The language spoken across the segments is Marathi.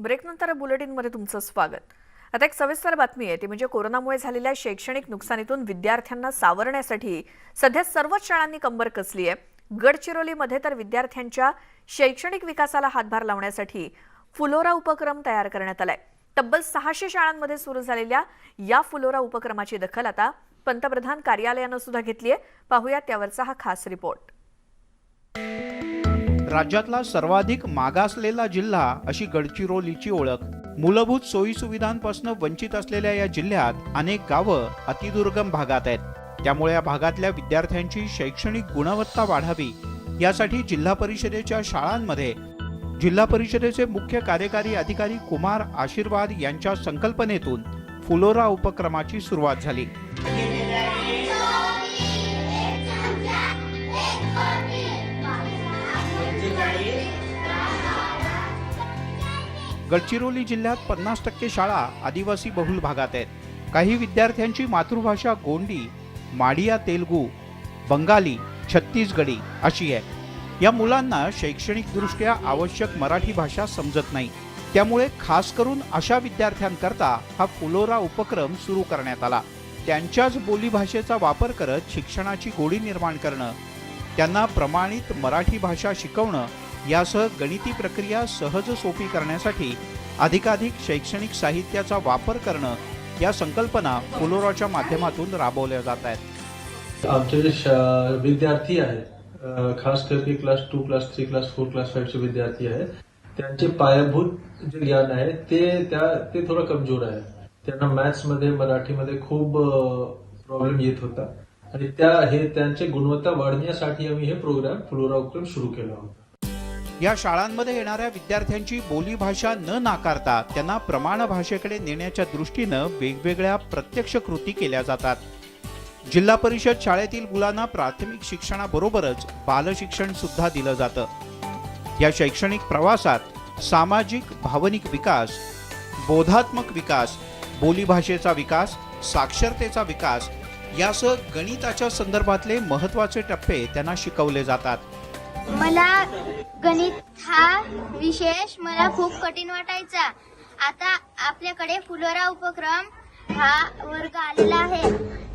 ब्रेकनंतर बुलेटिनमध्ये तुमचं स्वागत. आता एक सविस्तर बातमी आहे ती म्हणजे कोरोनामुळे झालेल्या शैक्षणिक नुकसानीतून विद्यार्थ्यांना सावरण्यासाठी सध्या सर्वच शाळांनी कंबर कसली आहे. गडचिरोलीमध्ये तर विद्यार्थ्यांच्या शैक्षणिक विकासाला हातभार लावण्यासाठी फुलोरा उपक्रम तयार करण्यात आलाय. तब्बल सहाशे शाळांमध्ये सुरू झालेल्या या फुलोरा उपक्रमाची दखल आता पंतप्रधान कार्यालयानं सुद्धा घेतली आहे. पाहूया त्यावरचा हा खास रिपोर्ट. राज्यातला सर्वाधिक मागासलेला जिल्हा अशी गडचिरोलीची ओळख. मूलभूत सोयी सुविधांपासून वंचित असलेल्या या जिल्ह्यात अनेक गावं अतिदुर्गम भागात आहेत. त्यामुळे या भागातल्या विद्यार्थ्यांची शैक्षणिक गुणवत्ता वाढावी यासाठी जिल्हा परिषदेच्या शाळांमध्ये जिल्हा परिषदेचे मुख्य कार्यकारी अधिकारी कुमार आशीर्वाद यांच्या संकल्पनेतून फुलोरा उपक्रमाची सुरुवात झाली. गडचिरोली जिल्ह्यात पन्नास टक्के शाळा आदिवासी बहुल भागात आहेत. काही विद्यार्थ्यांची मातृभाषा गोंडी माडिया तेलगू बंगाली छत्तीसगडी अशी आहे. या मुलांना शैक्षणिकदृष्ट्या आवश्यक मराठी भाषा समजत नाही. त्यामुळे खास करून अशा विद्यार्थ्यांकरता हा फुलोरा उपक्रम सुरू करण्यात आला. त्यांच्याच बोलीभाषेचा वापर करत शिक्षणाची गोडी निर्माण करणं त्यांना प्रमाणित मराठी भाषा शिकवणं यासह गणिती प्रक्रिया सहज सोपी करण्यासाठी अधिकाधिक शैक्षणिक साहित्याचा वापर करणं या संकल्पना फुलोराच्या माध्यमातून राबवल्या जात आहेत. आमचे जे विद्यार्थी आहेत खास करके class two class three class four class फाईव्हचे विद्यार्थी आहेत त्यांचे पायाभूत जे ज्ञान आहे ते त्या ते थोडं कमजोर आहे. त्यांना मॅथ्समध्ये मराठीमध्ये खूप प्रॉब्लेम येत होता. आणि त्या हे त्यांचे गुणवत्ता वाढण्यासाठी आम्ही हे प्रोग्राम फ्लोरा उपक्रम सुरू केला होता. या शाळांमध्ये येणाऱ्या विद्यार्थ्यांची बोलीभाषा न नाकारता त्यांना प्रमाण भाषेकडे नेण्याच्या दृष्टीनं वेगवेगळ्या प्रत्यक्ष कृती केल्या जातात. जिल्हा परिषद शाळेतील मुलांना प्राथमिक शिक्षणाबरोबरच बालशिक्षण सुद्धा दिलं जातं. या शैक्षणिक प्रवासात सामाजिक भावनिक विकास बोधात्मक विकास बोलीभाषेचा विकास साक्षरतेचा विकास यासह गणिताच्या संदर्भातले महत्त्वाचे टप्पे त्यांना शिकवले जातात. मला गणित हा विशेष मला खूप कठीण वाटायचा. आता आपल्याकडे फुलोरा उपक्रम हा वर्ग आलेला आहे.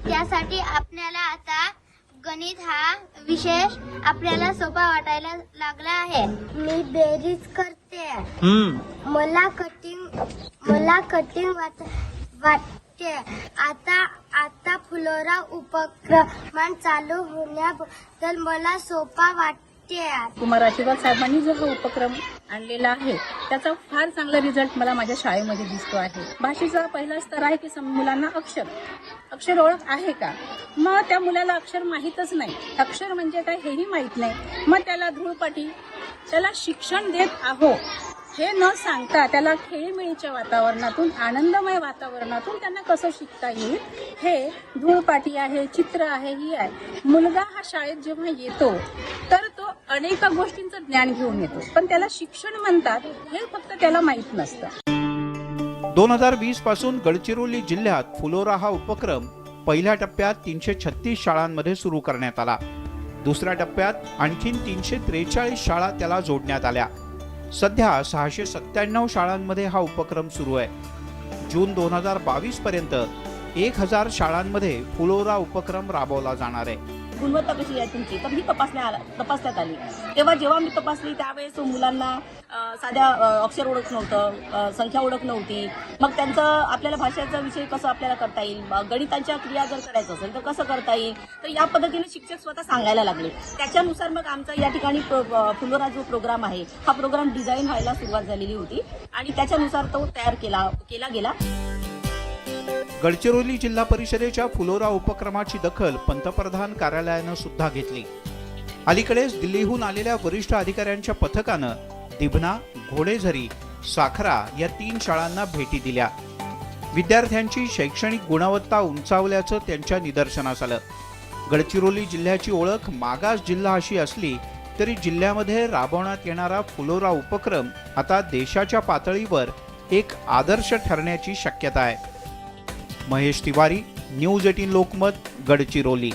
त्यासाठी आपल्याला आता गणित हा विशेष आपल्याला सोपा वाटायला लागला आहे. मी बेरीज करते. मला कठीण मला कठीण वाट वाटते. आता आता फुलोरा उपक्रम चालू होण्याबद्दल मला सोपा वाटते कुमार आशीर्वाद साहेबांनी जो हा उपक्रम आणलेला आहे त्याचा फार चांगला रिझल्ट मला माझ्या शाळेमध्ये दिसतो आहे. भाषेचा पहिला स्तर आहे की सम- मुलांना अक्षर. अक्षर ओळख आहे का? मग त्या मुलाला अक्षर माहीतच नाही. अक्षर म्हणजे काय हेही माहीत नाही. मग त्याला धूळपाटी त्याला शिक्षण देत आहो हे न सांगता त्याला खेळीमेळीच्या वातावरणातून आनंदमय वातावरणातून त्यांना कसं शिकता येईल? हे धूळपाटी आहे चित्र आहे ही आहे. मुलगा हा शाळेत जेव्हा येतो तर अनेक गोष्टींचं ज्ञान घेऊन येतो. पण त्याला शिक्षण म्हणतात हे फक्त त्याला माहीत नसतं. दोन हजार वीसपासून गडचिरोली जिल्ह्यात फुलोरा हा उपक्रम पहिल्या टप्प्यात तीनशे छत्तीस शाळांमध्ये सुरू करण्यात आला. दुसऱ्या टप्प्यात आणखीन तीनशे त्रेचाळीस शाळा त्याला जोडण्यात आल्या. सध्या सहाशे सत्त्याण्णव शाळांमध्ये हा उपक्रम सुरू आहे. जून दोन हजार बावीस पर्यंत एक हजार शाळांमध्ये फुलोरा उपक्रम राबवला जाणार आहे. गुणवत्ता कशी आहे तुमची? तर ही तपासण्या तपासण्यात आली. तेव्हा जेव्हा मी तपासली त्यावेळेस मुलांना साध्या अक्षर ओळख नव्हतं संख्या ओळख नव्हती. मग त्यांचं आपल्याला भाषेचा विषय कसं आपल्याला करता येईल? गणितांच्या क्रिया जर करायचं असेल तर कसं करता येईल? तर या पद्धतीने शिक्षक स्वतः सांगायला लागले. त्याच्यानुसार मग आमचा या ठिकाणी फुलोरा जो प्रोग्राम आहे हा प्रोग्राम डिझाईन व्हायला सुरुवात झालेली होती. आणि त्याच्यानुसार तो तयार केला केला गेला. गडचिरोली जिल्हा परिषदेच्या फुलोरा उपक्रमाची दखल पंतप्रधान कार्यालयानं सुद्धा घेतली. अलीकडेच दिल्लीहून आलेल्या वरिष्ठ अधिकाऱ्यांच्या पथकानं दिभना घोडेझरी साखरा या तीन शाळांना भेटी दिल्या. विद्यार्थ्यांची शैक्षणिक गुणवत्ता उंचावल्याचं त्यांच्या निदर्शनास आलं. गडचिरोली जिल्ह्याची ओळख मागास जिल्हा अशी असली तरी जिल्ह्यामध्ये राबवण्यात येणारा फुलोरा उपक्रम आता देशाच्या पातळीवर एक आदर्श ठरण्याची शक्यता आहे. Mahesh Tiwari news eighteen Lokmat Gadchiroli.